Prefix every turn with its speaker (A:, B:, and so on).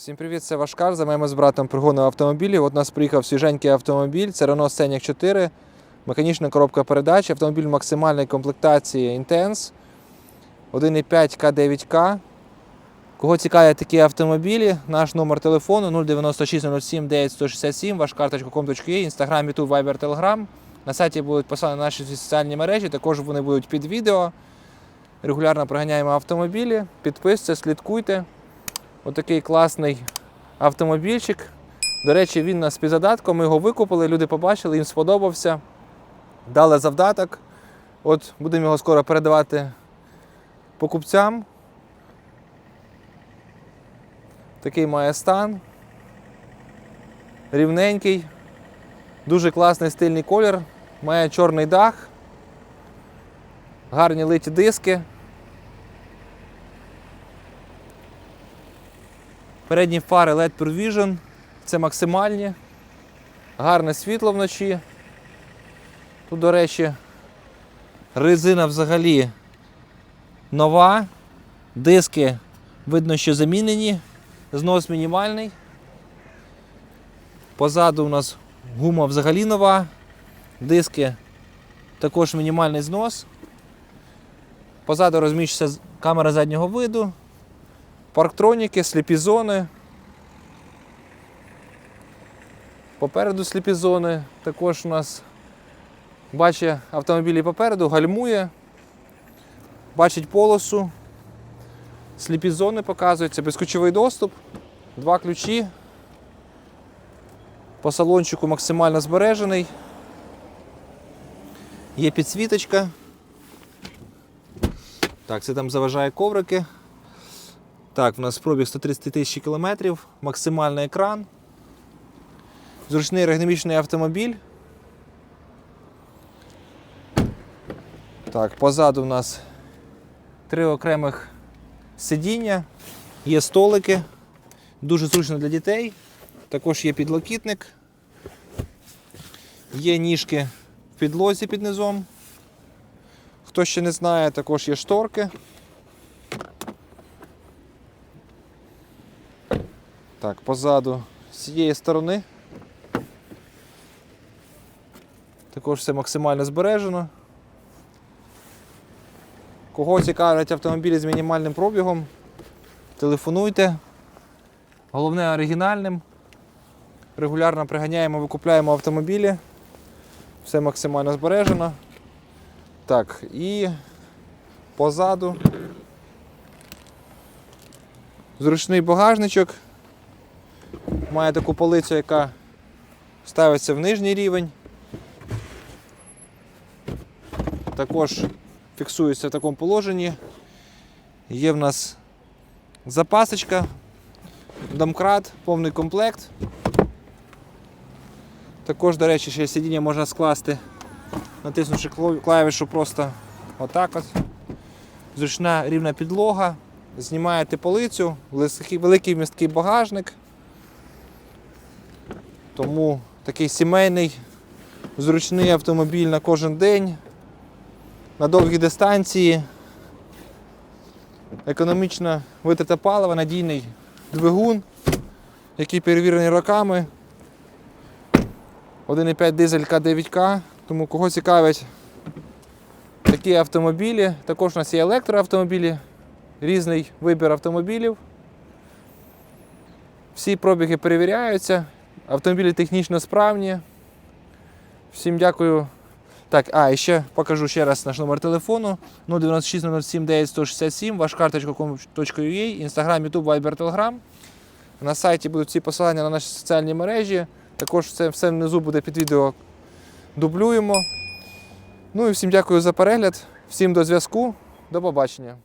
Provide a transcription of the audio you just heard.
A: Всім привіт, це Вашкар. Займаємо з братом пригону автомобілів. От нас приїхав свіженький автомобіль, це Renault Scenic 4, механічна коробка передач, автомобіль максимальної комплектації Intense, 1,5 К9К. Кого цікавлять такі автомобілі, наш номер телефону 096 07 9167, вашкар.com.ua, Instagram, YouTube, Viber, Telegram. На сайті будуть посилання на наші соціальні мережі, також вони будуть під відео. Регулярно приганяємо автомобілі. Підписуйтесь, слідкуйте. Отакий класний автомобільчик. До речі, він нас під задатком. Ми його викупили, люди побачили, їм сподобався. Дали завдаток. От будемо його скоро передавати покупцям. Такий має стан. Рівненький. Дуже класний стильний колір. Має чорний дах. Гарні литі диски. Передні фари LED Pure Vision. Це максимальні. Гарне світло вночі. Тут, до речі, резина взагалі нова. Диски видно, що замінені. Знос мінімальний. Позаду у нас гума взагалі нова. Диски також мінімальний знос. Позаду розміщується камера заднього виду. Парктроніки, сліпі зони. Попереду сліпі зони. Також у нас бачить автомобілі попереду, гальмує, бачить полосу. Сліпі зони показуються, безключовий доступ, два ключі. По салончику максимально збережений. Є підсвіточка. Так, це там заважає коврики. Так, в нас пробіг 130 тисяч кілометрів, максимальний екран. Зручний ергономічний автомобіль. Так, позаду у нас три окремих сидіння, є столики, дуже зручно для дітей. Також є підлокітник, є ніжки в підлозі під низом. Хто ще не знає, також є шторки. Так, позаду з цієї сторони. Також все максимально збережено. Кого цікавлять автомобілі з мінімальним пробігом, телефонуйте. Головне оригінальним. Регулярно приганяємо, викупляємо автомобілі. Все максимально збережено. Так, і позаду зручний багажничок. Має таку полицю, яка ставиться в нижній рівень. Також фіксується в такому положенні. Є в нас запасочка, домкрат, повний комплект. Також, до речі, ще сидіння можна скласти, натиснувши клавішу просто отак от. Зручна рівна підлога. Знімаєте полицю, великий- місткий багажник. Тому такий сімейний, зручний автомобіль на кожен день, на довгі дистанції, економічна витрата палива, надійний двигун, який перевірений роками. 1,5 дизель К9К. Тому кого цікавить такі автомобілі. Також у нас є електроавтомобілі, різний вибір автомобілів. Всі пробіги перевіряються, автомобілі технічно справні. Всім дякую. Так, а, і ще покажу ще раз наш номер телефону 096 07 9167, вашкар.com.ua, Instagram, YouTube, Viber, Telegram. На сайті будуть всі посилання на наші соціальні мережі. Також це все внизу буде під відео. Дублюємо. Ну і всім дякую за перегляд, всім до зв'язку, до побачення.